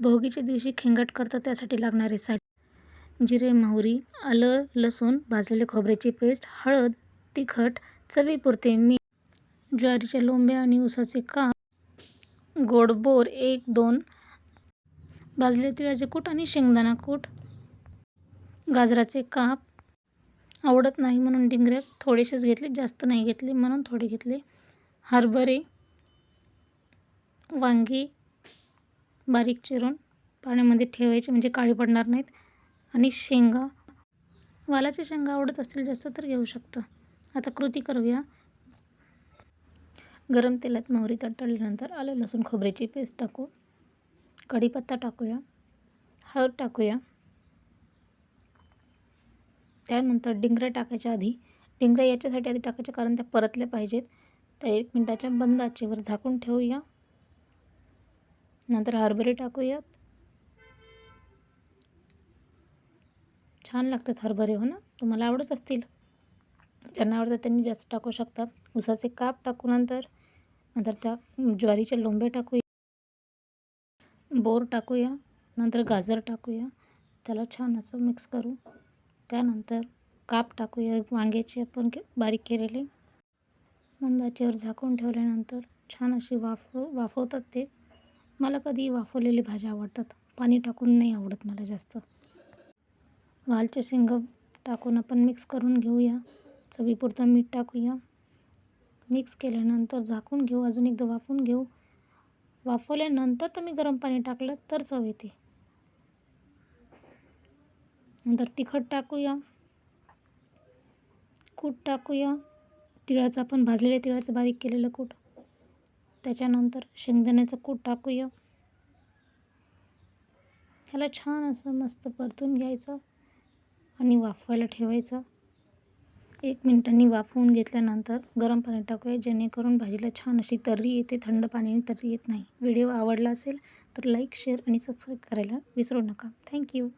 भोगीच्या दिवशी खेंगट करता त्यासाठी लागणारे साहित्य जिरे मोहरी आलं लसूण भाजलेले खोबऱ्याची पेस्ट हळद तिखट चवीपुरते मीठ ज्वारीच्या लोंब्या आणि उसाचे काप गोड बोर एक दोन भाजले तिळाचे कूट आणि शेंगदाणा कूट गाजराचे काप आवडत नाही म्हणून डिंगऱ्यात थोडेसेच घेतले जास्त नाही घेतले म्हणून थोडे घेतले हरभरे वांगी बारीक चिरून पाण्यामध्ये ठेवायचे म्हणजे काळी पडणार नाहीत. आणि शेंगा. वालाच्या शेंगा आवडत असतील जास्त तर घेऊ शकतं. आता कृती करूया. गरम तेलात मोहरी तडतडल्यानंतर आलं लसूण खोबऱ्याची पेस्ट टाकू. कढीपत्ता टाकूया. हळद टाकूया. त्यानंतर डिंगऱ्या टाकायच्या आधी डिंगऱ्या याच्यासाठी आधी टाकायच्या कारण त्या परतल्या पाहिजेत. त्या एक मिनटाच्या बंद आचेवर झाकून ठेवूया. नंतर हरभरे टाकूयात. छान लागतात हरभरे हो ना? तुम्हाला आवडत असतील. ज्यांना आवडतात त्यांनी जास्त टाकू शकता. उसाचे काप टाकू नंतर नंतर त्या ज्वारीचे लोंबे टाकूया. बोर टाकूया. नंतर गाजर टाकूया. त्याला छान असं मिक्स करू. त्यानंतर काप टाकूया. वांग्याचे आपण के बारीक केलेले. मंदाचेवर झाकून ठेवल्यानंतर छान अशी वाफ वाफवतात ते. मला कधी वाफवलेली भाज्या आवडतात? पाणी टाकून नाही आवडत मला जास्त. वालचे शेंग टाकून आपण मिक्स करून घेऊया. चवीपुरता मीठ टाकूया. मिक्स केल्यानंतर झाकून घेऊ. अजून एकदा वाफून घेऊ. वाफवल्यानंतर तुम्ही गरम पाणी टाकलं तर चव येते. नंतर तिखट टाकूया. कूट टाकूया. तिळाचं आपण भाजलेल्या तिळाचं बारीक केलेलं कूट. त्याच्यानंतर शेंगदाण्याचं कूट टाकूया. त्याला छान असं मस्त परतून घ्यायचं आणि वाफवायला ठेवायचं. एक मिनटांनी वाफवून घेतल्यानंतर गरम पाणी टाकूया जेणेकरून भाजीला छान अशी तर्री येते थंड पाण्याने तर्री येत नाही. व्हिडिओ आवडला असेल तर लाईक शेअर आणि सबस्क्राईब करायला विसरू नका. थँक्यू